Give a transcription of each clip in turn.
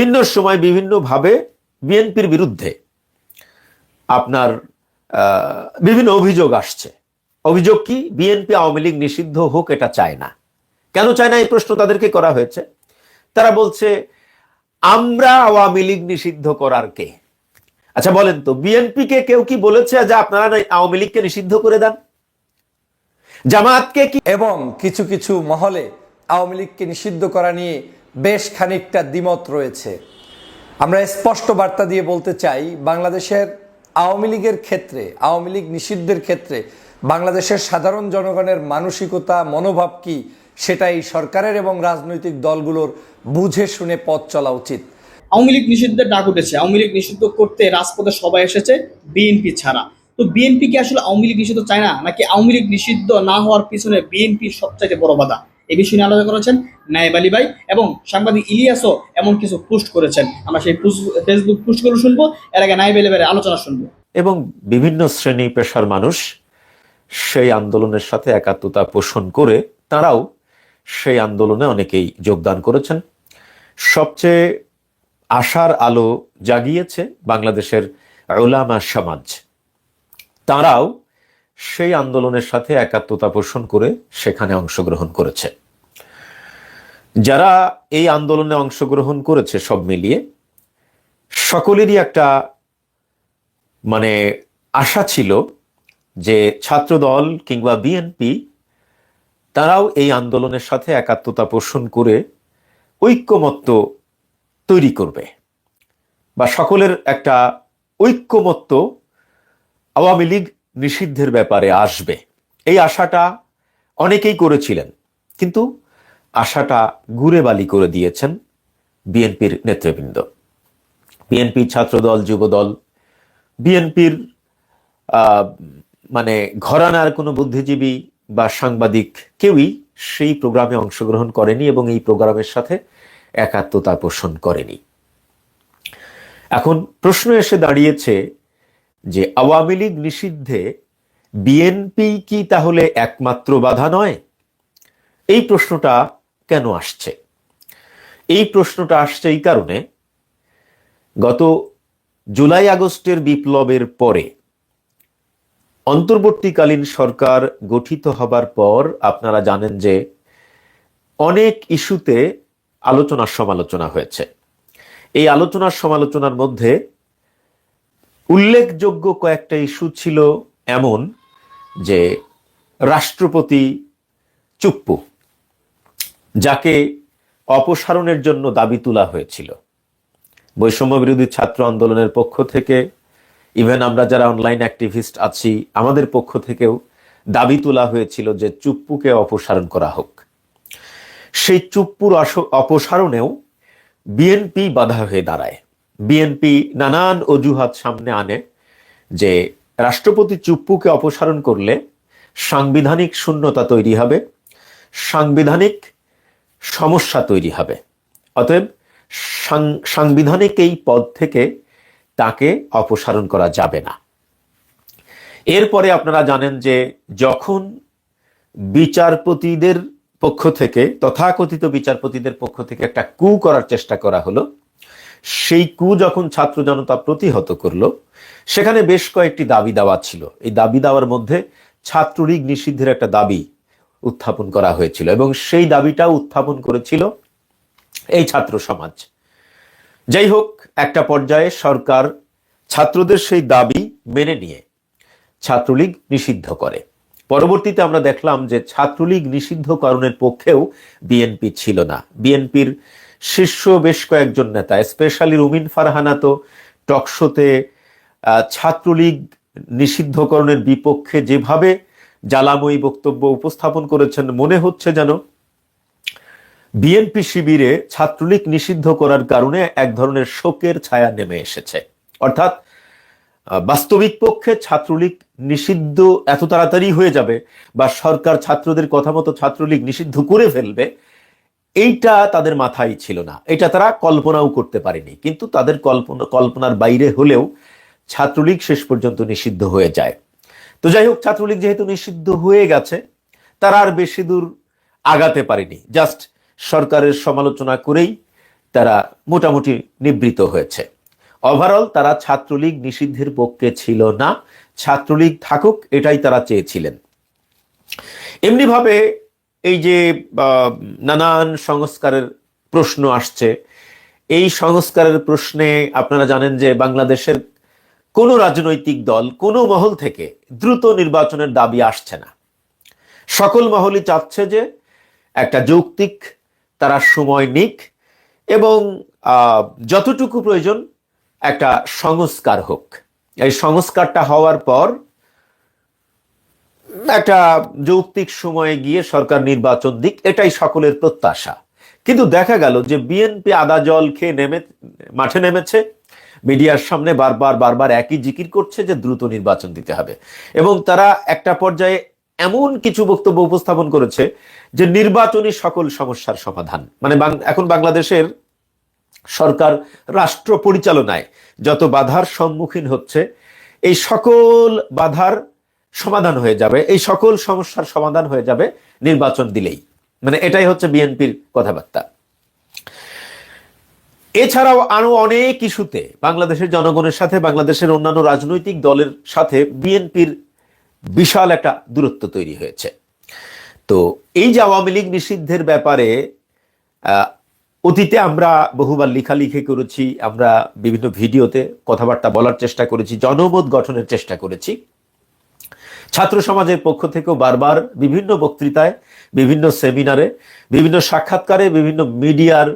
বিভিন্ন সময় বিভিন্নভাবে বিএনপির বিরুদ্ধে আপনার বিভিন্ন অভিযোগ আসছে। অভিযোগ কি, বিএনপি আওয়ামী লীগ নিষিদ্ধ হোক এটা চায় না। কেন চায় না, এই প্রশ্ন তাদেরকে করা হয়েছে। তারা বলছে, আমরা আওয়ামী লীগ নিষিদ্ধ করার কে? আচ্ছা বলেন তো বিএনপি কে কেউ কি বলেছে যে আপনারা আওয়ামী লীগকে নিষিদ্ধ করে দেন? জামাতকে কি এবং কিছু কিছু মহলে আওয়ামী লীগকে নিষিদ্ধ করা নিয়ে বেশ খানিকটা দ্বিমত রয়েছে। আমরা স্পষ্ট বার্তা দিয়ে বলতে চাই, বাংলাদেশের আওয়ামী লীগের ক্ষেত্রে, আওয়ামী লীগ নিষিদ্ধের ক্ষেত্রে বাংলাদেশের সাধারণ জনগণের মানসিকতা, মনোভাব কি সেটাই সরকারের এবং রাজনৈতিক দলগুলোর বুঝে শুনে পথ চলা উচিত। আওয়ামী লীগ নিষিদ্ধের ডাক উঠেছে। আওয়ামী লীগ নিষিদ্ধ করতে রাজপথে সবাই এসেছে, বিএনপি ছাড়া। তো বিএনপি কি আসলে আওয়ামী লীগ নিষিদ্ধ চায় না? নাকি আওয়ামী লীগ নিষিদ্ধ না হওয়ার পিছনে বিএনপি সবচাইতে বড় বাধা? এই বিষয় নিয়ে আলোচনা করেছেন নায়েব আলী ভাই এবং সাংবাদিক ইলিয়াসও এমন কিছু পোস্ট করেছেন। আমরা সেই ফেসবুক পোস্টগুলো শুনব, এর আগে নায়েব আলী আলোচনা শুনব। এবং বিভিন্ন শ্রেণি পেশার মানুষ সেই আন্দোলনের সাথে একাত্মতা পোষণ করে তারাও সেই আন্দোলনে অনেকেই যোগদান করেছেন। সবচেয়ে আশার আলো জাগিয়েছে বাংলাদেশের ওলামা সমাজ। তারাও সেই আন্দোলনের সাথে একাত্মতা পোষণ করে সেখানে অংশগ্রহণ করেছে। যারা এই আন্দোলনে অংশগ্রহণ করেছে সব মিলিয়ে, সকলেরই একটা মানে আশা ছিল যে ছাত্রদল কিংবা বিএনপি, তারাও এই আন্দোলনের সাথে একাত্মতা পোষণ করে ঐক্যমত্য তৈরি করবে বা সকলের একটা ঐক্যমত্য আওয়ামী লীগ নিষিদ্ধের ব্যাপারে আসবে। এই আশাটা অনেকেই করেছিলেন, কিন্তু আশাটা ঘুরে বালি করে দিয়েছেন বিএনপির নেতৃবৃন্দ। বিএনপি ছাত্রদল, যুবদল, বিএনপির মানে ঘরানার কোনো বুদ্ধিজীবী বা সাংবাদিক কেউই সেই প্রোগ্রামে অংশগ্রহণ করেনি এবং এই প্রোগ্রামের সাথে একাত্মতা পোষণ করেনি। এখন প্রশ্ন এসে দাঁড়িয়েছে যে আওয়ামী লীগ নিষিদ্ধে বিএনপি কি তাহলে একমাত্র বাধা নয়? এই প্রশ্নটা কেন আসছে? এই প্রশ্নটা আসছে এই কারণে গত জুলাই আগস্টের বিপ্লবের পরে অন্তর্বর্তীকালীন সরকার গঠিত হবার পর আপনারা জানেন যে অনেক ইস্যুতে আলোচনা সমালোচনা হয়েছে। এই আলোচনার সমালোচনার মধ্যে উল্লেখযোগ্য কয়েকটা ইস্যু ছিল এমন যে রাষ্ট্রপতি চুপ্পু, যাকে অপসারণের জন্য দাবি তোলা হয়েছিল। বৈষম্য বিরোধী ছাত্র আন্দোলনের পক্ষ থেকে, ইভেন আমরা যারা অনলাইন অ্যাক্টিভিস্ট আছি, আমাদের পক্ষ থেকেও দাবি তোলা হয়েছিল যে চুপ্পুকে অপসারণ করা হোক। সেই চুপ্পুর অপসারণেও বিএনপি বাধা হয়ে দাঁড়ায়। বিএনপি নানান অজুহাত সামনে আনে যে রাষ্ট্রপতি চুপ্পুকে অপসারণ করলে সাংবিধানিক শূন্যতা তৈরি হবে, সাংবিধানিক সমস্যা তৈরি হবে। অতএব সাংবিধানিক এই পদ থেকে তাকে অপসারণ করা যাবে না। এরপরে আপনারা জানেন যে যখন বিচারপতিদের পক্ষ থেকে, তথাকথিত বিচারপতিদের পক্ষ থেকে একটা কু করার চেষ্টা করা হলো সেই কু যখন ছাত্র জনতা প্রতিহত করল, সেখানে বেশ কয়েকটি দাবি দাওয়া ছিল। এই দাবি দাওয়ার মধ্যে ছাত্রলীগ নিষিদ্ধের একটা দাবি উত্থাপন করা হয়েছিল এবং সেই দাবিটা উত্থাপন করেছিল এই ছাত্র সমাজ। যাই হোক, একটা পর্যায়ে সরকার ছাত্রদের সেই দাবি মেনে নিয়ে ছাত্রলীগ নিষিদ্ধ করে। পরবর্তীতে আমরা দেখলাম যে ছাত্রলীগ নিষিদ্ধকরণের পক্ষেও বিএনপি ছিল না। বিএনপির শীর্ষ বেশ কয়েকজন নেতা স্পেশালি রুমিন ফারহানা তো টকশোতে ছাত্রলীগ নিষিদ্ধকরণের বিপক্ষে যেভাবে জ্বালাময়ী বক্তব্য উপস্থাপন করেছেন, মনে হচ্ছে যেন বিএনপি শিবিরে ছাত্রলীগ নিষিদ্ধ করার কারণে এক ধরনের শোকের ছায়া নেমে এসেছে। অর্থাৎ বাস্তবিক পক্ষে ছাত্রলীগ নিষিদ্ধ এত তাড়াতাড়ি হয়ে যাবে বা সরকার ছাত্রদের কথা মতো ছাত্রলীগ নিষিদ্ধ করে ফেলবে এইটা তাদের মাথায় ছিল না। এটা তারা কল্পনাও করতে পারেনি। কিন্তু তাদের কল্পনা, কল্পনার বাইরে হলেও ছাত্রলীগ শেষ পর্যন্ত নিষিদ্ধ হয়ে যায়। তো যাই হোক, ছাত্রলীগ যেহেতু নিষিদ্ধ হয়ে গেছে, তারা আর বেশি দূর আগাতে পারেনি। জাস্ট সরকারের সমালোচনা করেই তারা মোটামুটি নিবৃত হয়েছে। ওভারঅল তারা ছাত্রলীগ নিষিদ্ধের পক্ষে ছিল না। ছাত্রলীগ থাকুক, এটাই তারা চেয়েছিলেন। এমনিভাবে এই যে নানান সংস্কারের প্রশ্ন আসছে। এই সংস্কারের প্রশ্নে আপনারা জানেন যে বাংলাদেশের কোনো রাজনৈতিক দল, কোনো মহল থেকে দ্রুত নির্বাচনের দাবি আসছে না। সকল মহলই চাচ্ছে যে একটা যৌক্তিক, তারা সময় নিক এবং যতটুকু প্রয়োজন একটা সংস্কার হোক। এই সংস্কারটা হওয়ার পর একটা যৌক্তিক সময়ে গিয়ে সরকার নির্বাচন দিক, এটাই সকলের প্রত্যাশা। কিন্তু দেখা গেল যে বিএনপি আদা জল খেয়ে নেমে, মাঠে নেমেছে। মিডিয়ার সামনে বারবার বারবার একই জিকির করছে যে দ্রুত নির্বাচন দিতে হবে। এবং তারা একটা পর্যায়ে এমন কিছু বক্তব্য উপস্থাপন করেছে যে নির্বাচনই সকল সমস্যার সমাধান। মানে এখন বাংলাদেশের সরকার রাষ্ট্র পরিচালনায় যত বাধার সম্মুখীন হচ্ছে, এই সকল বাধার সমাধান হয়ে যাবে। এই সকল সমস্যার সমাধান হয়ে যাবে নির্বাচন দিলেই। মানে এটাই হচ্ছে বিএনপির কথাবার্তা। এছাড়াও আরও অনেক ইস্যুতে বাংলাদেশের জনগণের সাথে, বাংলাদেশের অন্যান্য রাজনৈতিক দলের সাথে বিএনপির বিশাল একটা দূরত্ব তৈরি হয়েছে। তো এই যে আওয়ামী লীগ নিষিদ্ধের ব্যাপারে অতীতে আমরা বহুবার লেখালেখি করেছি, আমরা বিভিন্ন ভিডিওতে কথাবার্তা বলার চেষ্টা করেছি, জনমত গঠনের চেষ্টা করেছি। ছাত্র সমাজের পক্ষ থেকেও বারবার বিভিন্ন বক্তৃতায়, বিভিন্ন সেমিনারে, বিভিন্ন সাক্ষাৎকারে, বিভিন্ন মিডিয়ার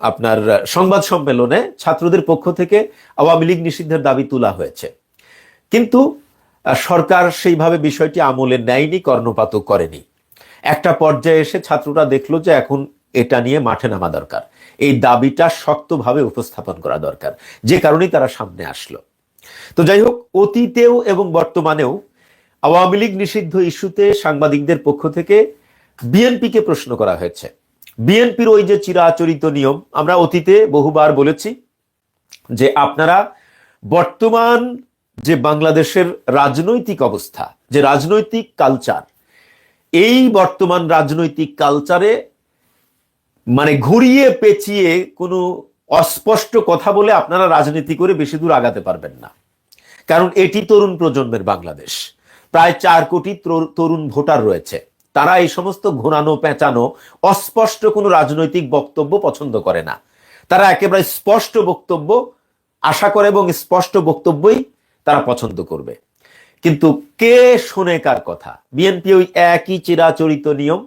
আপনার সংবাদ সম্মেলনে ছাত্রদের পক্ষ থেকে আওয়ামী লীগ নিষিদ্ধের দাবি তোলা হয়েছে। কিন্তু সরকার সেইভাবে বিষয়টি আমলে নেয়নি, কর্ণপাতও করেনি। একটা পর্যায়ে এসে ছাত্ররা দেখল যে এখন এটা নিয়ে মাঠে নামা দরকার। এই দাবিটা শক্তভাবে উপস্থাপন করা দরকার। যে কারণেই তারা সামনে আসলো। তো যাই হোক অতীতেও এবং বর্তমানেও আওয়ামী লীগ নিষিদ্ধ ইস্যুতে সাংবাদিকদের পক্ষ থেকে বিএনপিকে প্রশ্ন করা হয়েছে। বিএনপির ওই যে চিরাচরিত নিয়ম, আমরা অতীতে বহুবার বলেছি যে আপনারা বর্তমান যে বাংলাদেশের রাজনৈতিক অবস্থা, যে রাজনৈতিক কালচার, এই বর্তমান রাজনৈতিক কালচারে মানে ঘুরিয়ে পেঁচিয়ে কোনো অস্পষ্ট কথা বলে আপনারা রাজনীতি করে বেশি দূর আগাতে পারবেন না। কারণ এটি তরুণ প্রজন্মের বাংলাদেশ। প্রায় চার কোটি তরুণ ভোটার রয়েছে। তারা এই সমস্ত ঘোরানো পেঁচানো, অস্পষ্ট কোনো রাজনৈতিক বক্তব্য পছন্দ করে না। তারা একেবারে স্পষ্ট বক্তব্য আশা করে এবং স্পষ্ট বক্তব্যই তারা পছন্দ করবে। কিন্তু কে শোনে কার কথা? বিএনপি ওই একই চিরাচরিত নিয়ম,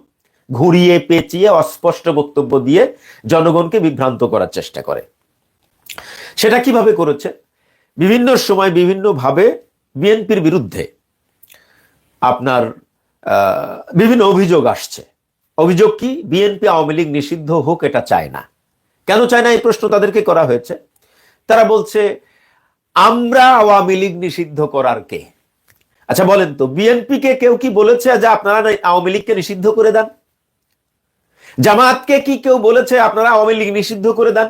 ঘুরিয়ে, পেঁচিয়ে, অস্পষ্ট বক্তব্য দিয়ে জনগণকে বিভ্রান্ত করার চেষ্টা করে। সেটা কীভাবে করেছে? বিভিন্ন সময় বিভিন্নভাবে বিএনপির বিরুদ্ধে আপনার বিভিন্ন অভিযোগ আসছে। অভিযোগ কি? বিএনপি আওয়ামী লীগ নিষিদ্ধ হোক, এটা চায় না। কেন চায় না? এই প্রশ্ন তাদেরকে করা হয়েছে। তারা বলছে, আমরা আওয়ামী লীগ নিষিদ্ধ করার কে? আচ্ছা বলেন তো বিএনপি কে কেউ কি বলেছে যে আপনারা আওয়ামী লীগকে নিষিদ্ধ করে দেন? জামাতকে কি কেউ বলেছে আপনারা আওয়ামী লীগ নিষিদ্ধ করে দেন?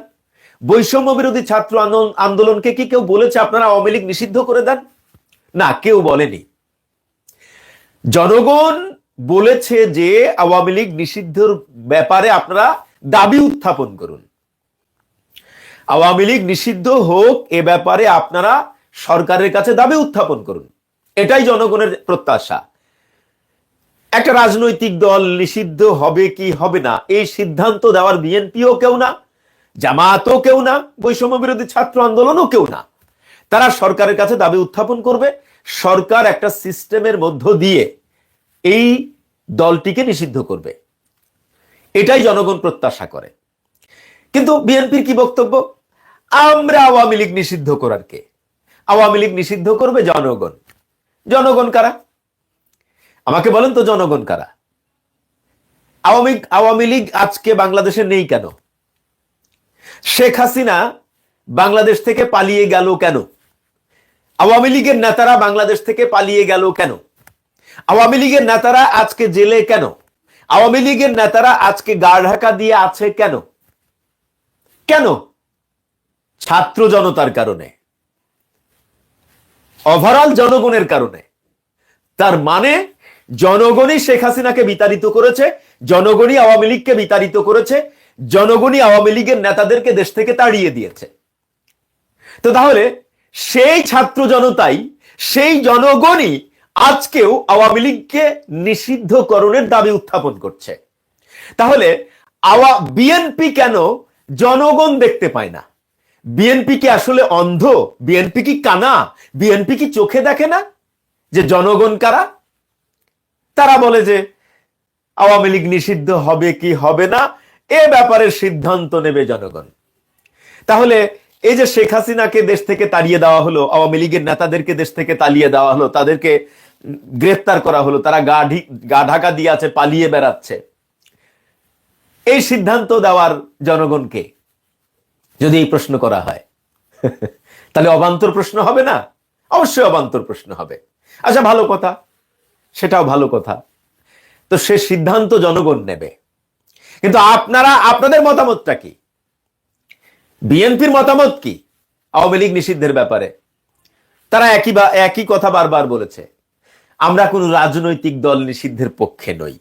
বৈষম্য বিরোধী ছাত্র আন্দোলন- আন্দোলনকে কি কেউ বলেছে? আপনারা আওয়ামী লীগ নিষিদ্ধ করে দেন? না, কেউ বলেনি। জনগণ বলেছে যে আওয়ামী লীগ নিষিদ্ধর ব্যাপারে আপনারা দাবি উত্থাপন করুন। আওয়ামী লীগ নিষিদ্ধ হোক, এ ব্যাপারে আপনারা সরকারের কাছে দাবি উত্থাপন করুন। এটাই জনগণের প্রত্যাশা। একটা রাজনৈতিক দল নিষিদ্ধ হবে কি হবে না, এই সিদ্ধান্ত দেওয়ার বিএনপিও কেউ না। জামাতও কেউ না, বৈষম্য বিরোধী ছাত্র আন্দোলনও কেউ না। তারা সরকারের কাছে দাবি উত্থাপন করবে। সরকার একটা সিস্টেমের মধ্য দিয়ে এই দলটিকে নিষিদ্ধ করবে। এটাই জনগণ প্রত্যাশা করে। কিন্তু বিএনপির কি বক্তব্য? আমরা আওয়ামী লীগ নিষিদ্ধ করার কে? আওয়ামী লীগ নিষিদ্ধ করবে জনগণ। জনগণ কারা? আমাকে বলেন তো জনগণ কারা? আওয়ামী আওয়ামী লীগ আজকে বাংলাদেশে নেই কেন? শেখ হাসিনা বাংলাদেশ থেকে পালিয়ে গেল কেন? আওয়ামী লীগের নেতারা বাংলাদেশ থেকে পালিয়ে গেল কেন? আওয়ামী লীগের নেতারা আজকে জেলে কেন? আওয়ামী লীগের নেতারা আজকে গা ঢাকা দিয়ে আছে কেন? কেন? ছাত্র জনতার কারণে। ওভারঅল জনগণের কারণে। তার মানে জনগণই শেখ হাসিনাকে বিতাড়িত করেছে, জনগণই আওয়ামী লীগকে বিতাড়িত করেছে জনগণই আওয়ামী লীগের নেতাদেরকে দেশ থেকে তাড়িয়ে দিয়েছে। তো তাহলে সেই ছাত্র জনতাই, সেই জনগণই আজকেও আওয়ামী লীগকে নিষিদ্ধকরণের দাবি উত্থাপন করছে। তাহলে আওয়া, বিএনপি কেন জনগণ দেখতে পায় না? বিএনপি কি আসলে অন্ধ? বিএনপি কি কানা? বিএনপি কি চোখে দেখে না যে জনগণ কারা? তারা বলে যে আওয়ামী লীগ নিষিদ্ধ হবে কি হবে না? এ ব্যাপারে সিদ্ধান্ত নেবে জনগণ। তাহলে এই যে শেখ হাসিনাকে দেশ থেকে তাড়িয়ে দেওয়া হলো, আওয়ামী লীগের নেতাদেরকে দেশ থেকে তাড়িয়ে দেওয়া হলো, তাদেরকে গ্রেফতার করা হলো, তারা গা ঢাকা দিয়ে আছে, পালিয়ে বেড়াচ্ছে। এই সিদ্ধান্ত দেওয়ার জনগণকে যদি এই প্রশ্ন করা হয়। তাহলে অবান্তর প্রশ্ন হবে না? অবশ্যই অবান্তর প্রশ্ন হবে। আচ্ছা ভালো কথা। সেটাও ভালো কথা। তো সে সিদ্ধান্ত জনগণ নেবে। কিন্তু আপনারা, আপনাদের মতামতটা কি? বিএনপির মতামত কি? আওয়ামী লীগ নিষিদ্ধের ব্যাপারে। তারা একই বা, একই কথা বারবার বলেছে। আমরা কোন রাজনৈতিক দল নিষিদ্ধের পক্ষে নই।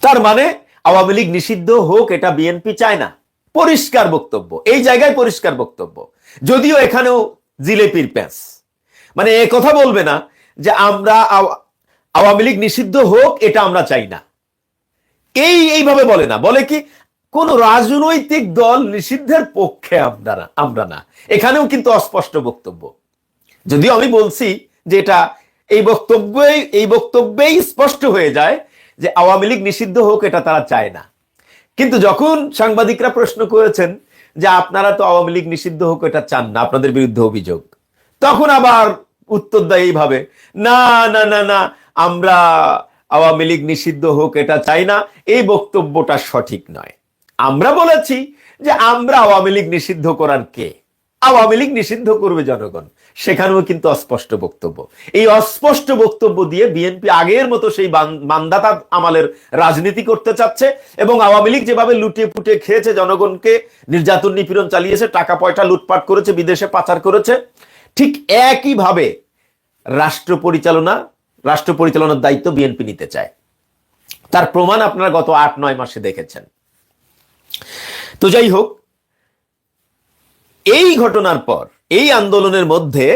তার মানে আওয়ামী লীগ নিষিদ্ধ হোক, এটা বিএনপি চায় না। পরিষ্কার বক্তব্য। এই জায়গায় পরিষ্কার বক্তব্য। যদিও এখানেও জিলেপির প্যাঁচ। মানে এ কথা বলবে না যে আমরা আওয়ামী লীগ নিষিদ্ধ হোক, এটা আমরা চাই না। এই এইভাবে বলে না। বলে কি, কোন রাজনৈতিক দল নিষিদ্ধের পক্ষে আমরা আমরা না। এখানেও কিন্তু অস্পষ্ট বক্তব্য। যদিও আমি বলছি যে এটা এই বক্তব্যেই এই বক্তব্যেই স্পষ্ট হয়ে যায় যে আওয়ামী লীগ নিষিদ্ধ হোক, এটা তারা চায় না। কিন্তু যখন সাংবাদিকরা প্রশ্ন করেছেন যে আপনারা তো আওয়ামী লীগ নিষিদ্ধ হোক, এটা চান না, আপনাদের বিরুদ্ধে অভিযোগ, তখন আবার উত্তর দেয় এইভাবে, না না না না, আমরা আওয়ামী লীগ নিষিদ্ধ হোক, এটা চাই না। এই বক্তব্যটা সঠিক নয়। আমরা বলেছি যে আমরা আওয়ামী লীগ নিষিদ্ধ করার কে? আওয়ামী লীগ নিষিদ্ধ করবে জনগণ। সেখানেও কিন্তু অস্পষ্ট বক্তব্য। এই অস্পষ্ট বক্তব্য দিয়ে বিএনপি আগের মতো সেই মান্দাতা আমালের রাজনীতি করতে চাচ্ছে এবং আওয়ামী লীগ যেভাবে লুটিয়ে পুটিয়ে খেয়েছে জনগণকে, নির্যাতন নিপীড়ন চালিয়েছে টাকা পয়সা লুটপাট করেছে, বিদেশে পাচার করেছে, ঠিক একইভাবে রাষ্ট্র পরিচালনা রাষ্ট্র পরিচালনার দায়িত্ব বিএনপি নিতে চায়। তার প্রমাণ আপনারা গত আট, নয় মাসে দেখেছেন। তো যাই হোক, এই ঘটনার পর, এই আন্দোলনের মধ্যে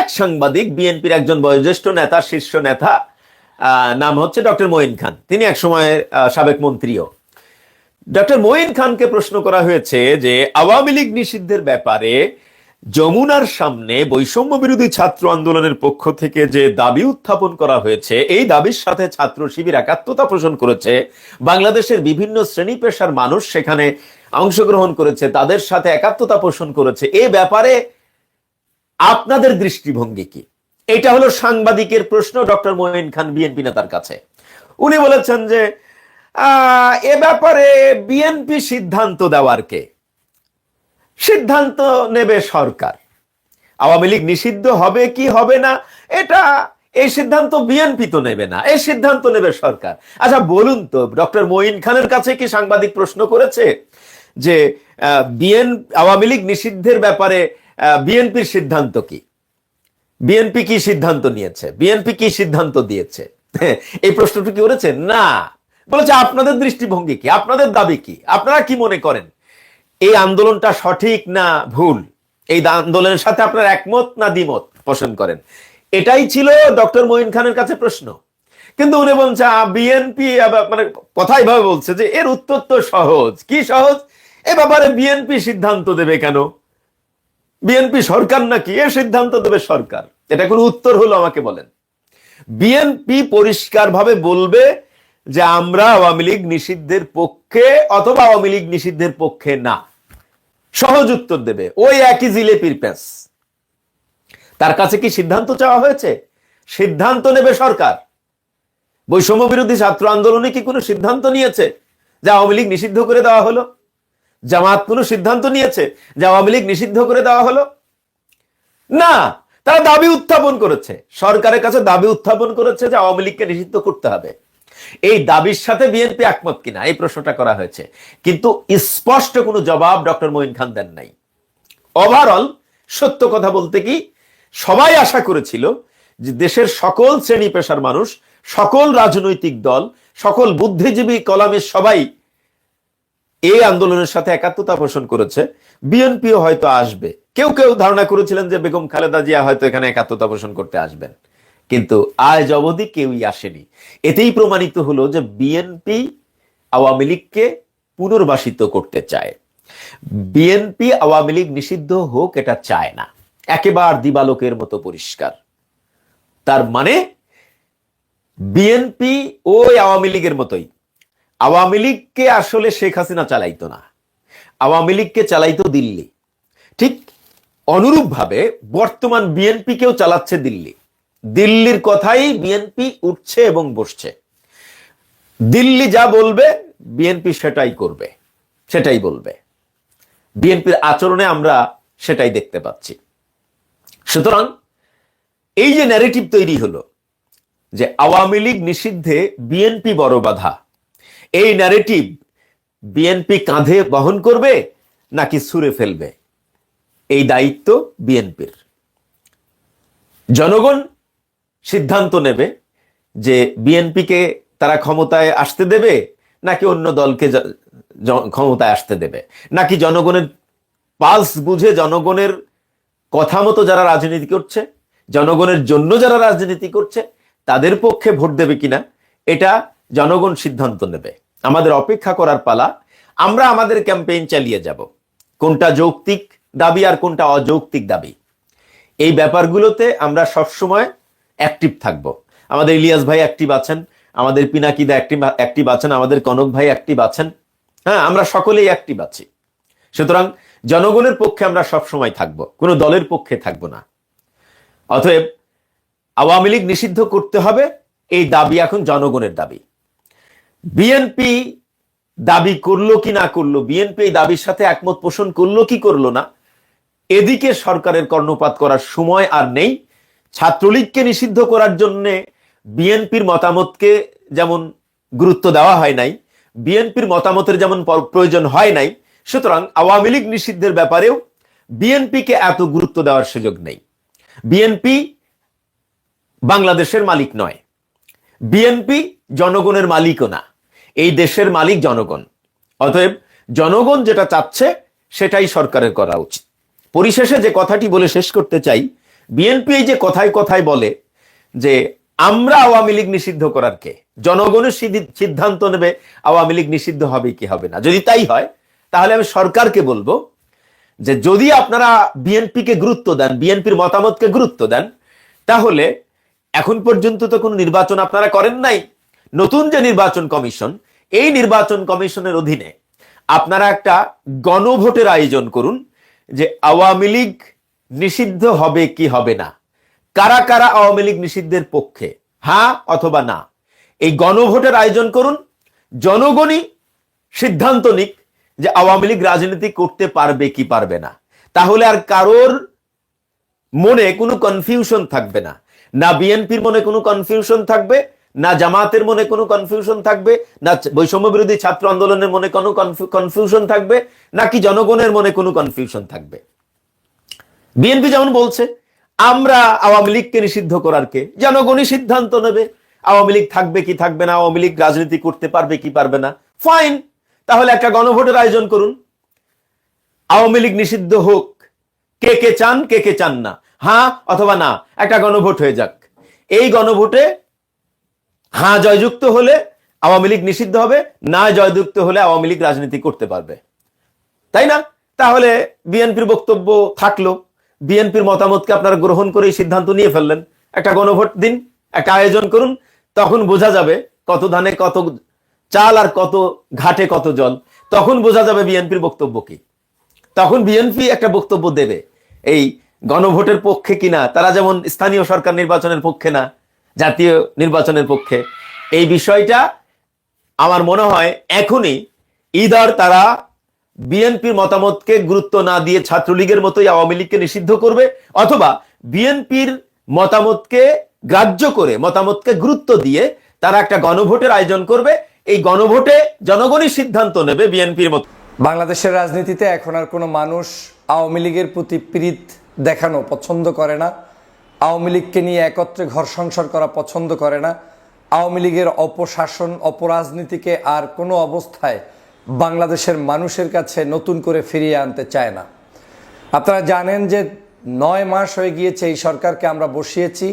এক সাংবাদিক, বিএনপির একজন বয়োজ্যেষ্ঠ নেতা, শীর্ষ নেতা নাম হচ্ছে ডক্টর মঈন খান। তিনি এক সময় সাবেক মন্ত্রীও। ডক্টর মঈন খানকে প্রশ্ন করা হয়েছে যে, আওয়ামী লীগ নিষিদ্ধের ব্যাপারে যমুনার সামনে বৈষম্য বিরোধী ছাত্র আন্দোলনের পক্ষ থেকে যে দাবি উত্থাপন করা হয়েছে, এই দাবির সাথে ছাত্র শিবির একাত্মতা পোষণ করেছে। বাংলাদেশের বিভিন্ন শ্রেণি পেশার মানুষ সেখানে অংশগ্রহণ করেছে, তাদের সাথে একাত্মতা পোষণ করেছে। এ ব্যাপারে আপনাদের দৃষ্টিভঙ্গি কি? এটা হলো সাংবাদিকের প্রশ্ন ডক্টর মোহিন খান, বিএনপি নেতার কাছে। উনি বলেছেন যে এ ব্যাপারে বিএনপি সিদ্ধান্ত দেওয়ার কে? সিদ্ধান্ত নেবে সরকার। আওয়ামী লীগ নিষিদ্ধ হবে কি হবে না, এটা এই সিদ্ধান্ত বিএনপি তো নেবে না, এই সিদ্ধান্ত নেবে সরকার। আচ্ছা বলুন তো, ডক্টর মঈন খানের কাছে কি সাংবাদিক প্রশ্ন করেছে যে বিএন আওয়ামী লীগ নিষিদ্ধের ব্যাপারে বিএনপির সিদ্ধান্ত কি? বিএনপি কি সিদ্ধান্ত নিয়েছে? বিএনপি কি সিদ্ধান্ত দিয়েছে? এই প্রশ্নটি কি করেছে? না। বলেছে, আপনাদের দৃষ্টিভঙ্গি কি? আপনাদের দাবি কি? আপনারা কি মনে করেন? এই আন্দোলনটা সঠিক না ভুল? এই আন্দোলনের সাথে আপনার একমত না দ্বিমত পোষণ করেন? এটাই ছিল ডক্টর মঈন খানের কাছে প্রশ্ন। কিন্তু উনি বলছে বিএনপি মানে কথা এইভাবে বলছে যে এর উত্তর তো সহজ। কি সহজ? এ ব্যাপারে বিএনপি সিদ্ধান্ত দেবে কেন? বিএনপি সরকার নাকি? এর সিদ্ধান্ত দেবে সরকার। এটা কোনো উত্তর হলো আমাকে বলেন। বিএনপি পরিষ্কারভাবে বলবে যে আমরা আওয়ামী লীগ নিষিদ্ধের পক্ষে অথবা আওয়ামী লীগ নিষিদ্ধের পক্ষে না। সহজ উত্তর দেবে, ওই একই জিলেপির প্যাঁচ। তার কাছে কি সিদ্ধান্ত চাওয়া হয়েছে? সিদ্ধান্ত নেবে সরকার। বৈষম্য বিরোধী ছাত্র আন্দোলনে কি কোনো সিদ্ধান্ত নিয়েছে যে আওয়ামী লীগ নিষিদ্ধ করে দেওয়া হলো? জামাত কোনো সিদ্ধান্ত নিয়েছে যে আওয়ামী লীগ নিষিদ্ধ করে দেওয়া হলো? না, তারা দাবি উত্থাপন করেছে। সরকারের কাছে দাবি উত্থাপন করেছে যে আওয়ামী লীগকে নিষিদ্ধ করতে হবে। এই দাবির সাথে বিএনপি একমত কিনা, এই প্রশ্নটা করা হয়েছে। কিন্তু স্পষ্ট কোনো জবাব ডক্টর মঈন খান দেন নাই। ওভারঅল সত্য কথা বলতে কি, সবাই আশা করেছিল যে দেশের সকল শ্রেণি পেশার মানুষ, সকল রাজনৈতিক দল, সকল বুদ্ধিজীবী কলামের সবাই এই আন্দোলনের সাথে একাত্মতা পোষণ করেছে। বিএনপিও হয়তো আসবে। কেউ কেউ ধারণা করেছিলেন যে বেগম খালেদা জিয়া হয়তো এখানে একাত্মতা পোষণ করতে আসবেন। কিন্তু আজ অবধি কেউই আসেনি। এতেই প্রমাণিত হলো যে বিএনপি আওয়ামী লীগকে পুনর্বাসিত করতে চায়। বিএনপি আওয়ামী লীগ নিষিদ্ধ হোক, এটা চায় না। একেবারে দিবালোকের মতো পরিষ্কার। তার মানে বিএনপি ওই আওয়ামী লীগের মতোই। আওয়ামী লীগকে আসলে শেখ হাসিনা চালাইতো না। আওয়ামী লীগকে চালাইতো দিল্লি। ঠিক অনুরূপভাবে বর্তমান বিএনপিকেও চালাচ্ছে দিল্লি। দিল্লির কথাই বিএনপি উঠছে এবং বসছে। দিল্লি যা বলবে বিএনপি সেটাই করবে, সেটাই বলবে। বিএনপির আচরণে আমরা সেটাই দেখতে পাচ্ছি। সুতরাং এই যে ন্যারেটিভ তৈরি হলো, যে আওয়ামী লীগ নিষিদ্ধে বিএনপি বড় বাধা, এই ন্যারেটিভ বিএনপি কাঁধে বহন করবে নাকি ছুঁড়ে ফেলবে? এই দায়িত্ব বিএনপির জনগণ সিদ্ধান্ত নেবে যে বিএনপিকে তারা ক্ষমতায় আসতে দেবে নাকি অন্য দলকে ক্ষমতায় আসতে দেবে? নাকি জনগণের পালস বুঝে জনগণের কথা মতো যারা রাজনীতি করছে, জনগণের জন্য যারা রাজনীতি করছে, তাদের পক্ষে ভোট দেবে কিনা, এটা জনগণ সিদ্ধান্ত নেবে। আমাদের অপেক্ষা করার পালা, আমরা আমাদের ক্যাম্পেইন চালিয়ে যাব। কোনটা যৌক্তিক দাবি আর কোনটা অযৌক্তিক দাবি? এই ব্যাপারগুলোতে আমরা সবসময় অ্যাক্টিভ থাকব। আমাদের ইলিয়াস ভাই অ্যাক্টিভ আছেন, আমাদের পিনাকিদা অ্যাক্টিভ অ্যাক্টিভ আছেন, আমাদের কনক ভাই অ্যাক্টিভ আছেন। হ্যাঁ আমরা সকলেই অ্যাক্টিভ আছি। সুতরাং জনগণের পক্ষে আমরা সবসময় থাকব, কোনো দলের পক্ষে থাকব না। অতএব আওয়ামী লীগ নিষিদ্ধ করতে হবে, এই দাবি এখন জনগণের দাবি। বিএনপি দাবি করল কি না করল, বিএনপি এই দাবির সাথে একমত পোষণ করল কি করল না, এদিকে সরকারের কর্ণপাত করার সময় আর নেই। ছাত্রলীগকে নিষিদ্ধ করার জন্য বিএনপির মতামতকে যেমন গুরুত্ব দেওয়া হয় নাই, বিএনপির মতামতের যেমন প্রয়োজন হয় নাই, সুতরাং আওয়ামী লীগ নিষিদ্ধের ব্যাপারেও বিএনপিকে এত গুরুত্ব দেওয়ার সুযোগ নেই। বিএনপি বাংলাদেশের মালিক নয়। বিএনপি জনগণের মালিকও না। এই দেশের মালিক জনগণ। অতএব জনগণ যেটা চাচ্ছে সেটাই সরকারের করা উচিত। পরিশেষে যে কথাটি বলে শেষ করতে চাই বিএনপি এই যে কথায় কথায় বলে যে আমরা আওয়ামী লীগ নিষিদ্ধ করার কে? জনগণের সিদ্ধান্ত নেবে আওয়ামী লীগ নিষিদ্ধ হবে কি হবে না। যদি তাই হয়, তাহলে আমি সরকারকে বলব যে যদি আপনারা বিএনপিকে গুরুত্ব দেন বিএনপির মতামতকে গুরুত্ব দেন, তাহলে এখন পর্যন্ত তো কোনো নির্বাচন আপনারা করেন নাই। নতুন যে নির্বাচন কমিশন, এই নির্বাচন কমিশনের অধীনে আপনারা একটা গণভোটের আয়োজন করুন যে আওয়ামী লীগ নিষিদ্ধ হবে কি হবে না? কারা কারা আওয়ামী লীগ নিষিদ্ধের পক্ষে? হ্যাঁ অথবা না? এই গণভোটের আয়োজন করুন, জনগণই সিদ্ধান্ত নিক যে আওয়ামী লীগ রাজনীতি করতে পারবে কি পারবে না। তাহলে আর কারোর মনে কোনো কনফিউশন থাকবে না। না বিএনপির মনে কোনো কনফিউশন থাকবে, না জামাতের মনে কোনো কনফিউশন থাকবে, না বৈষম্য বিরোধী ছাত্র আন্দোলনের মনে কোনো কনফিউশন থাকবে, নাকি জনগণের মনে কোনো কনফিউশন থাকবে? বিএনপি যেমন বলছে, আমরা আওয়ামী লীগকে নিষিদ্ধ করার কে? জনগণই সিদ্ধান্ত নেবে, আওয়ামী লীগ থাকবে কি থাকবে না, আওয়ামী লীগ রাজনীতি করতে পারবে কি পারবে না। ফাইন তাহলে একটা গণভোটের আয়োজন করুন। আওয়ামী লীগ নিষিদ্ধ হোক, কে কে চান, কে কে চান না। হ্যাঁ অথবা না, একটা গণভোট হয়ে যাক। এই গণভোটে হ্যাঁ জয়যুক্ত হলে আওয়ামী লীগ নিষিদ্ধ হবে, না জয়যুক্ত হলে আওয়ামী লীগ রাজনীতি করতে পারবে। তাই না? তাহলে বিএনপির বক্তব্য থাকল। বিএনপির মতামতকে আপনারা গ্রহণ করে সিদ্ধান্ত নিয়ে ফেললেন। একটা গণভোট দিন, একটা আয়োজন করুন, তখন বোঝা যাবে কত ধানে কত চাল আর কত ঘাটে কত জল। তখন বোঝা যাবে বিএনপির বক্তব্য কি। তখন বিএনপি একটা বক্তব্য দেবে, এই গণভোটের পক্ষে কিনা তারা যেমন স্থানীয় সরকার নির্বাচনের পক্ষে না, জাতীয় নির্বাচনের পক্ষে। এই বিষয়টা আমার মনে হয় এখনই ইদার তারা বিএনপির মতামতকে গুরুত্ব না দিয়ে ছাত্রলীগের মতোই আওয়ামী লীগকে নিষিদ্ধ করবে, অথবা বিএনপির মতামতকে গ্রাহ্য করে, মতামতকে গুরুত্ব দিয়ে তারা একটা গণভোটের আয়োজন করবে। এই গণভোটে জনগণই সিদ্ধান্ত নেবে বিএনপির মতো বাংলাদেশের রাজনীতিতে এখন আর কোনো মানুষ আওয়ামী লীগের প্রতি প্রীত দেখানো পছন্দ করে না। আওয়ামী লীগকে নিয়ে একত্রে ঘর সংসার করা পছন্দ করে না। আওয়ামী লীগের অপশাসন, অপরাজনীতিকে আর কোনো অবস্থায় বাংলাদেশের মানুষের কাছে নতুন করে ফিরিয়ে আনতে চায় না। আপনারা জানেন যে নয় মাস হয়ে গিয়েছে এই সরকারকে আমরা বসিয়েছি।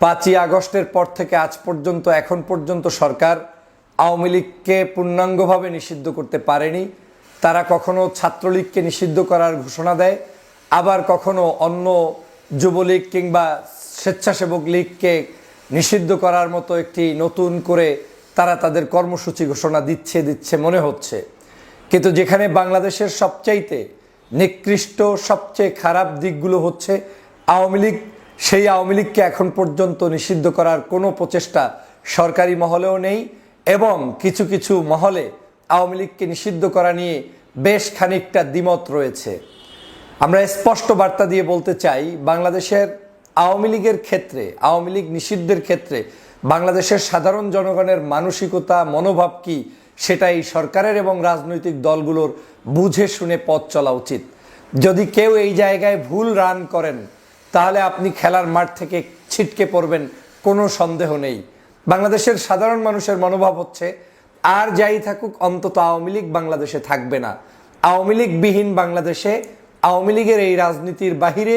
পাঁচই আগস্টের পর থেকে আজ পর্যন্ত, এখন পর্যন্ত সরকার আওয়ামী লীগকে পূর্ণাঙ্গভাবে নিষিদ্ধ করতে পারেনি। তারা কখনো ছাত্রলীগকে নিষিদ্ধ করার ঘোষণা দেয়। আবার কখনো অন্য যুবলীগ কিংবা স্বেচ্ছাসেবক লীগকে নিষিদ্ধ করার মতো একটি নতুন করে তারা তাদের কর্মসূচি ঘোষণা দিচ্ছে দিচ্ছে, মনে হচ্ছে। কিন্তু যেখানে বাংলাদেশের সবচাইতে নিকৃষ্ট, সবচেয়ে খারাপ দিকগুলো হচ্ছে আওয়ামী লীগ, সেই আওয়ামী লীগকে এখন পর্যন্ত নিষিদ্ধ করার কোনো প্রচেষ্টা সরকারি মহলেও নেই এবং কিছু কিছু মহলে আওয়ামী লীগকে নিষিদ্ধ করা নিয়ে বেশ খানিকটা দ্বিমত রয়েছে। আমরা স্পষ্ট বার্তা দিয়ে বলতে চাই, বাংলাদেশের আওয়ামী লীগের ক্ষেত্রে, আওয়ামী লীগ নিষিদ্ধের ক্ষেত্রে বাংলাদেশের সাধারণ জনগণের মানসিকতা, মনোভাব কি সেটা এই সরকারের এবং রাজনৈতিক দলগুলোর বুঝে শুনে পথ চলা উচিত। যদি কেউ এই জায়গায় ভুল রান করেন, তাহলে আপনি খেলার মাঠ থেকে ছিটকে পড়বেন, কোনো সন্দেহ নেই। বাংলাদেশের সাধারণ মানুষের মনোভাব হচ্ছে, আর যাই থাকুক, অন্তত আওয়ামী লীগ বাংলাদেশে থাকবে না। আওয়ামী লীগ বিহীন বাংলাদেশে আওয়ামী লীগের এই রাজনীতির বাহিরে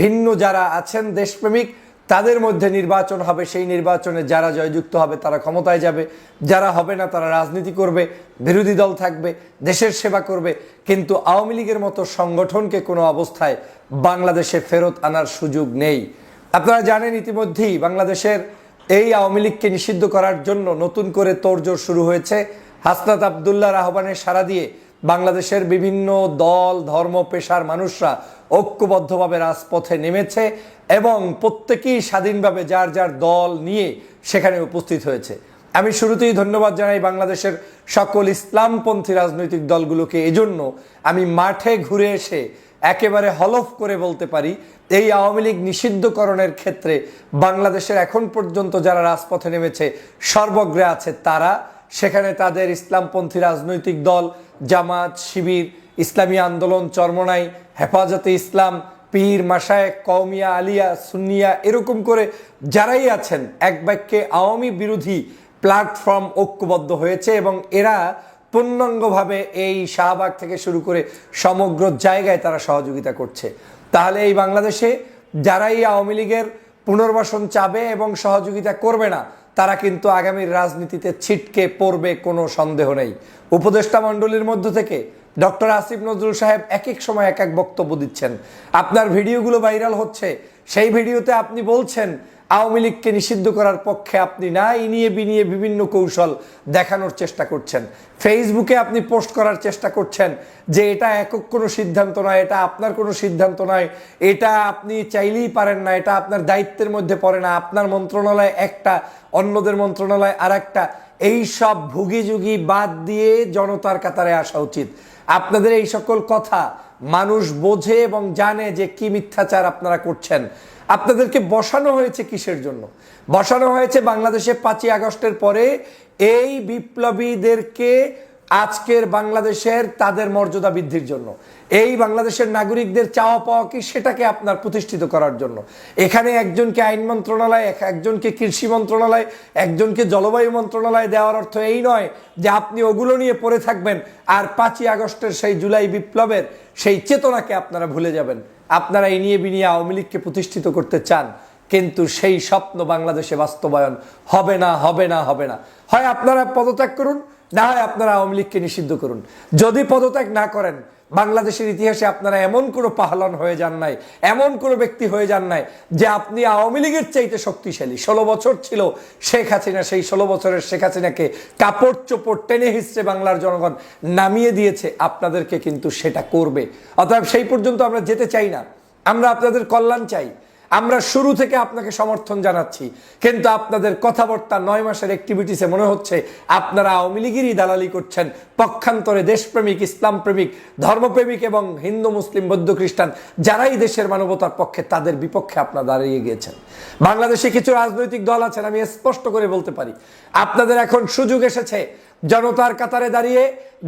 ভিন্ন যারা আছেন, দেশপ্রেমিক তাদের মধ্যে নির্বাচন হবে, সেই নির্বাচনে যারা জয়যুক্ত হবে তারা ক্ষমতায় যাবে। যারা হবে না তারা রাজনীতি করবে, বিরোধী দল থাকবে, দেশের সেবা করবে। কিন্তু আওয়ামী লীগের মতো সংগঠনকে কোনো অবস্থায় বাংলাদেশে ফেরত আনার সুযোগ নেই। আপনারা জানেন ইতিমধ্যেই বাংলাদেশের এই আওয়ামী লীগকে নিষিদ্ধ করার জন্য নতুন করে তোড়জোড় শুরু হয়েছে। হাসনাত আবদুল্লাহর আহ্বানে সাড়া দিয়ে বাংলাদেশের বিভিন্ন দল, ধর্ম, পেশার মানুষরা ঐক্যবদ্ধভাবে রাজপথে নেমেছে এবং প্রত্যেকেই স্বাধীনভাবে যার যার দল নিয়ে সেখানে উপস্থিত হয়েছে। আমি শুরুতেই ধন্যবাদ জানাই বাংলাদেশের সকল ইসলামপন্থী রাজনৈতিক দলগুলোকে। এজন্য আমি মাঠে ঘুরে এসে একেবারে হলফ করে বলতে পারি, এই আওয়ামী লীগ নিষিদ্ধকরণের ক্ষেত্রে বাংলাদেশের এখন পর্যন্ত যারা রাজপথে নেমেছে, সর্বগ্রে আছে তারা। সেখানে তাদের ইসলামপন্থী রাজনৈতিক দল জামাত, শিবির, ইসলামী আন্দোলন, চরমনাই, হেফাজতে ইসলাম, পীর মাসায়েক কৌমিয়া আলিয়া, সুন্নিয়া, এরকম করে যারাই আছেন, এক বাক্যে আওয়ামী বিরোধী প্ল্যাটফর্ম ঐক্যবদ্ধ হয়েছে এবং এরা পূর্ণাঙ্গভাবে এই শাহবাগ থেকে শুরু করে সমগ্র জায়গায় তারা সহযোগিতা করছে। তাহলে এই বাংলাদেশে যারাই আওয়ামী লীগের পুনর্বাসন চাবে এবং সহযোগিতা করবে না তারা কিন্তু আগামীর রাজনীতিতে ছিটকে পড়বে কোনো সন্দেহ নেই। উপদেষ্টা মণ্ডলীর মধ্য থেকে ডক্টর আসিফ নজরুল সাহেব এক এক সময় এক এক বক্তব্য দিচ্ছেন। আপনার ভিডিওগুলো ভাইরাল হচ্ছে। সেই ভিডিওতে আপনি বলছেন, আওয়ামী লীগকে নিষিদ্ধ করার পক্ষে আপনি না ইনিয়ে বিনিয়ে বিভিন্ন কৌশল দেখানোর চেষ্টা করছেন। ফেসবুকে আপনি পোস্ট করার চেষ্টা করছেন যে এটা একক কোনো সিদ্ধান্ত নয়, এটা আপনার কোনো সিদ্ধান্ত নয়, এটা আপনি চাইলেই পারেন না, এটা আপনার দায়িত্বের মধ্যে পড়ে না, আপনার মন্ত্রণালয় একটা অন্যদের মন্ত্রণালয় আর একটা এইসব ভুগিযুগি বাদ দিয়ে জনতার কাতারে আসা উচিত। আপনাদের এই সকল কথা মানুষ বোঝে এবং জানে যে কি মিথ্যাচার আপনারা করছেন। আপনাদেরকে বসানো হয়েছে কিসের জন্য? বসানো হয়েছে বাংলাদেশে পাঁচই আগস্টের পরে এই বিপ্লবীদেরকে আজকের বাংলাদেশের তাদের মর্যাদা বৃদ্ধির জন্য। এই বাংলাদেশের নাগরিকদের চাওয়া পাওয়া কি সেটাকে আপনার প্রতিষ্ঠিত করার জন্য? এখানে একজনকে আইন মন্ত্রণালয় একজনকে কৃষি মন্ত্রণালয়, একজনকে জলবায়ু মন্ত্রণালয় দেওয়ার অর্থ এই নয় যে আপনি ওগুলো নিয়ে পড়ে থাকবেন আর পাঁচই আগস্টের সেই জুলাই বিপ্লবের সেই চেতনাকে আপনারা ভুলে যাবেন। আপনারা এই নিয়ে বিনিয়ে আওয়ামী লীগকে প্রতিষ্ঠিত করতে চান, কিন্তু সেই স্বপ্ন বাংলাদেশে বাস্তবায়ন হবে না হবে না হবে না। হয় আপনারা পদত্যাগ করুন, না হয় আপনারা আওয়ামী লীগকে নিষিদ্ধ করুন। যদি পদত্যাগ না করেন বাংলাদেশের ইতিহাসে আপনারা এমন কোনো পাহলান হয়ে যান নাই, এমন কোনো ব্যক্তি হয়ে যান নাই যে আপনি আওয়ামী লীগের চাইতে শক্তিশালী। ষোলো বছর ছিল শেখ হাসিনা, সেই ষোলো বছরের শেখ হাসিনাকে কাপড় চোপড় টেনে হিসড়ে বাংলার জনগণ নামিয়ে দিয়েছে, আপনাদেরকে কিন্তু সেটা করবে। অতএব সেই পর্যন্ত আমরা যেতে চাই না। আমরা আপনাদের কল্যাণ চাই। আমরা শুরু থেকে আপনাকে সমর্থন জানাচ্ছি। কিন্তু আপনাদের কথাবার্তা নয় মাসের অ্যাক্টিভিটিসে মনে হচ্ছে আপনারা আওয়ামী লীগেরই দালালি করছেন। পক্ষান্তরে দেশপ্রেমিক ইসলাম প্রেমিক ধর্মপ্রেমিক এবং হিন্দু, মুসলিম, বৌদ্ধ, খ্রিস্টান যারাই দেশের মানবতার পক্ষে তাদের বিপক্ষে আপনারা দাঁড়িয়ে গিয়েছেন। বাংলাদেশে কিছু রাজনৈতিক দল আছেন আমি স্পষ্ট করে বলতে পারি। আপনাদের এখন সুযোগ এসেছে। জনতার কাতারে দাঁড়িয়ে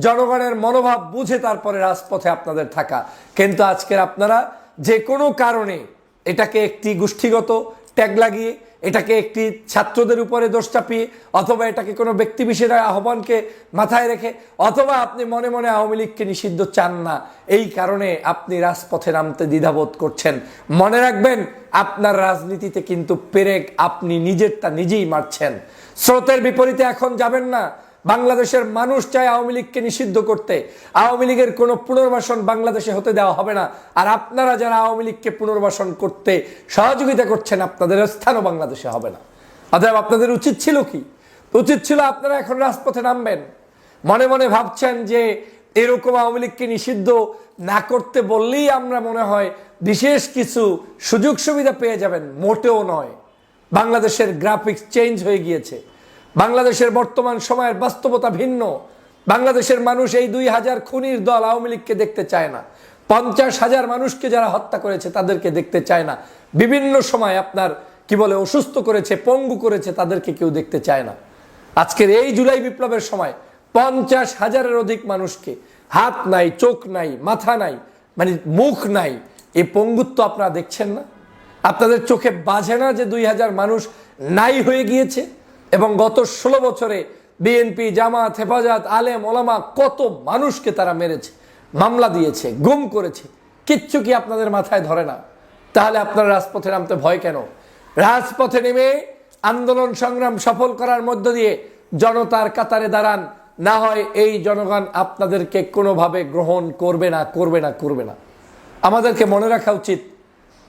জনগণের মনোভাব বুঝে তারপরে রাজপথে আপনাদের থাকা। কিন্তু আজকের আপনারা যে কোনো কারণে এটাকে একটি গোষ্ঠীগত ট্যাগ লাগিয়ে, এটাকে একটি ছাত্রদের উপরে দোষ চাপিয়ে, অথবা এটাকে কোনো ব্যক্তি বিশেষের আহ্বানকে মাথায় রেখে, অথবা আপনি মনে মনে আওয়ামী লীগকে নিষিদ্ধ চান না। এই কারণে আপনি রাজপথে নামতে দ্বিধাবোধ করছেন। মনে রাখবেন, আপনার রাজনীতিতে কিন্তু পেরেক আপনি নিজেরটা নিজেই মারছেন। স্রোতের বিপরীতে এখন যাবেন না। বাংলাদেশের মানুষ চায় আওয়ামী লীগকে নিষিদ্ধ করতে। আওয়ামী লীগের কোনো পুনর্বাসন বাংলাদেশে হতে দেওয়া হবে না। আর আপনারা যারা আওয়ামী লীগকে পুনর্বাসন করতে সহযোগিতা করছেন, আপনাদের স্থানও বাংলাদেশে হবে না। অতএব আপনাদের উচিত ছিল কি? উচিত ছিল আপনারা এখন রাজপথে নামবেন। মনে মনে ভাবছেন যে এরকম আওয়ামী লীগকে নিষিদ্ধ না করতে বললেই আমরা মনে হয় বিশেষ কিছু সুযোগ সুবিধা পেয়ে যাবেন, মোটেও নয়। বাংলাদেশের গ্রাফিক্স চেঞ্জ হয়ে গিয়েছে। বাংলাদেশের বর্তমান সময়ের বাস্তবতা ভিন্ন। বাংলাদেশের মানুষ এই দুই হাজার খুনির দল আওয়ামী লীগকে দেখতে চায় না। পঞ্চাশ হাজার মানুষকে যারা হত্যা করেছে তাদেরকে দেখতে চায় না। বিভিন্ন সময় আপনার, কি বলে, অসুস্থ করেছে, পঙ্গু করেছে তাদেরকে কেউ দেখতে চায় না। আজকের এই জুলাই বিপ্লবের সময় পঞ্চাশ হাজারের অধিক মানুষকে হাত নাই, চোখ নাই, মাথা নাই মানে মুখ নাই এই পঙ্গুত্ব আপনারা দেখছেন না? আপনাদের চোখে বাজে না যে দুই হাজার মানুষ নাই হয়ে গিয়েছে? এবং গত ষোলো বছরে বিএনপি জামাত হেফাজত, আলেম, ওলামা কত মানুষকে তারা মেরেছে, মামলা দিয়েছে, গুম করেছে, কিচ্ছু কি আপনাদের মাথায় ধরে না? তাহলে আপনারা রাজপথে নামতে ভয় কেন? রাজপথে নেমে আন্দোলন সংগ্রাম সফল করার মধ্য দিয়ে জনতার কাতারে দাঁড়ান, না হয় এই জনগণ আপনাদেরকে কোনোভাবে গ্রহণ করবে না করবে না করবে না। আমাদেরকে মনে রাখা উচিত,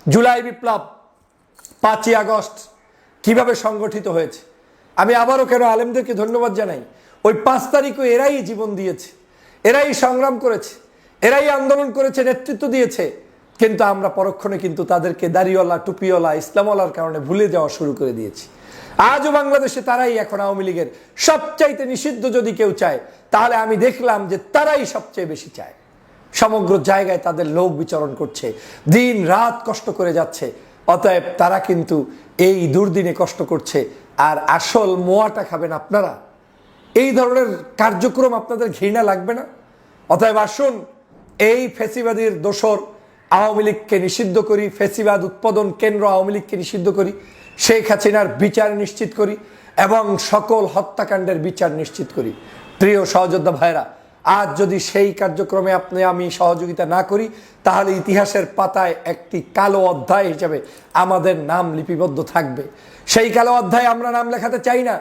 জুলাই বিপ্লব পাঁচই আগস্ট কীভাবে সংগঠিত হয়েছে? আমি আবারও কেন আলেমদেরকে ধন্যবাদ জানাই? ওই পাঁচ তারিখও এরাই জীবন দিয়েছে, এরাই সংগ্রাম করেছে, এরাই আন্দোলন করেছে, নেতৃত্ব দিয়েছে। কিন্তু আমরা পরক্ষণে কিন্তু তাদেরকে দাড়িওয়ালা, টুপিওয়ালা, ইসলামওয়ালার কারণে ভুলে যাওয়া শুরু করে দিয়েছি। আজও বাংলাদেশে তারাই এখন আওয়ামী লীগের সবচাইতে নিষিদ্ধ যদি কেউ চায়, তাহলে আমি দেখলাম যে তারাই সবচেয়ে বেশি চায়। সমগ্র জায়গায় তাদের লোক বিচরণ করছে, দিন রাত কষ্ট করে যাচ্ছে, অতএব তারা কিন্তু এই দুর্দিনে কষ্ট করছে আর আসল মোয়াটা খাবেন আপনারা। এই ধরনের কার্যক্রম আপনাদের ঘৃণা লাগবে না। অতএব আসুন, এই ফেসিবাদের দোসর আওয়ামী লীগকে নিষিদ্ধ করি, ফেসিবাদ উৎপাদন কেন্দ্র আওয়ামী লীগকে নিষিদ্ধ করি, শেখ হাসিনার বিচার নিশ্চিত করি এবং সকল হত্যাকাণ্ডের বিচার নিশ্চিত করি। প্রিয় সহযোদ্ধা ভাইরা আজ যদি সেই কার্যক্রমে আপনি আমি সহযোগিতা না করি, তাহলে ইতিহাসের পাতায় একটি কালো অধ্যায় হিসেবে আমাদের নাম লিপিবদ্ধ থাকবে। সেই কালো অধ্যায়ে আমরা নাম লেখাতে চাই না।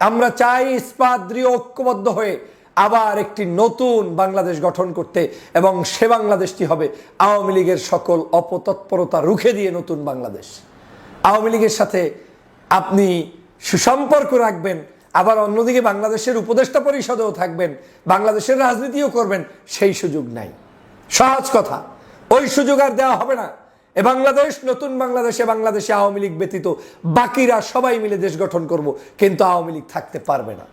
আমরা চাই ইস্পাত দৃঢ় ঐক্যবদ্ধ হয়ে আবার একটি নতুন বাংলাদেশ গঠন করতে এবং সে বাংলাদেশটি হবে আওয়ামী লীগের সকল অপতৎপরতা রুখে দিয়ে নতুন বাংলাদেশ। আওয়ামী লীগের সাথে আপনি সুসম্পর্ক রাখবেন আবার অন্যদিকে বাংলাদেশের উপদেষ্টা পরিষদেও থাকবেন, বাংলাদেশের রাজনীতিও করবেন, সেই সুযোগ নাই। সহজ কথা, ওই সুযোগ আর দেওয়া হবে না। এ বাংলাদেশ, নতুন বাংলাদেশে বাংলাদেশে আওয়ামী লীগ ব্যতীত বাকিরা সবাই মিলে দেশ গঠন করব, কিন্তু আওয়ামী লীগ থাকতে পারবে না।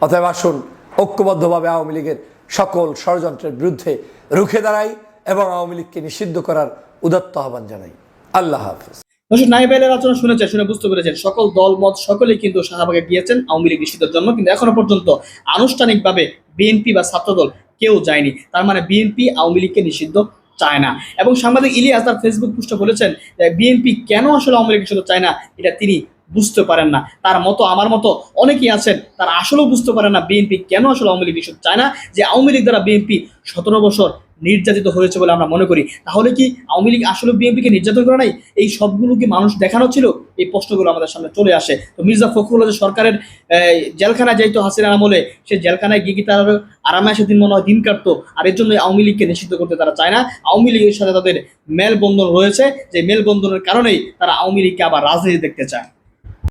অতএব আসুন, ঐক্যবদ্ধভাবে আওয়ামী লীগের সকল ষড়যন্ত্রের বিরুদ্ধে রুখে দাঁড়াই এবং আওয়ামী লীগকে নিষিদ্ধ করার উদাত্ত আহ্বান জানাই। আল্লাহ হাফিজ। দর্শক, নাইব আলীর আলোচনা শুনেছেন, শুনে বুঝতে পেরেছেন, সকল দল, মত সকলেই কিন্তু শাহবাগে গিয়েছেন আওয়ামী লীগ নিষিদ্ধের জন্য কিন্তু এখনও পর্যন্ত আনুষ্ঠানিকভাবে বিএনপি বা ছাত্রদল কেউ যায়নি। তার মানে বিএনপি আওয়ামী লীগকে নিষিদ্ধ চায় না। এবং সাংবাদিক ইলিয়াস তার ফেসবুক পোস্টে বলেছেন বিএনপি কেন আসলে আওয়ামী লীগ নিষিদ্ধ চায় না? এটা তিনি বুঝতে পারেন না। তার মতো, আমার মতো অনেকেই আছেন, তারা আসলেও বুঝতে পারেন না বিএনপি কেন আসলে আওয়ামী লীগ নিষিদ্ধ চায় না। যে আওয়ামী লীগ দ্বারা বিএনপি সতেরো বছর নির্যাতিত হয়েছে বলে আমরা মনে করি। তাহলে কি আওয়ামী লীগ আসলে বিএনপিকে নির্যাতন করে নাই? এই সবগুলো কি মানুষ দেখানো ছিল? এই প্রশ্নগুলো আমাদের সামনে চলে আসে। তো মির্জা ফখরুল যে সরকারের জেলখানায় যাইতো হাসিনা আমলে, সে জেলখানায় গিয়ে তার আরামে এসে দিন মনে হয় দিন কাটতো? আর এর জন্য আওয়ামী লীগকে নিষিদ্ধ করতে তারা চায় না। আওয়ামী লীগের সাথে তাদের মেলবন্ধন রয়েছে। যে মেলবন্ধনের কারণেই তারা আওয়ামী লীগকে আবার রাজনীতি দেখতে চায়।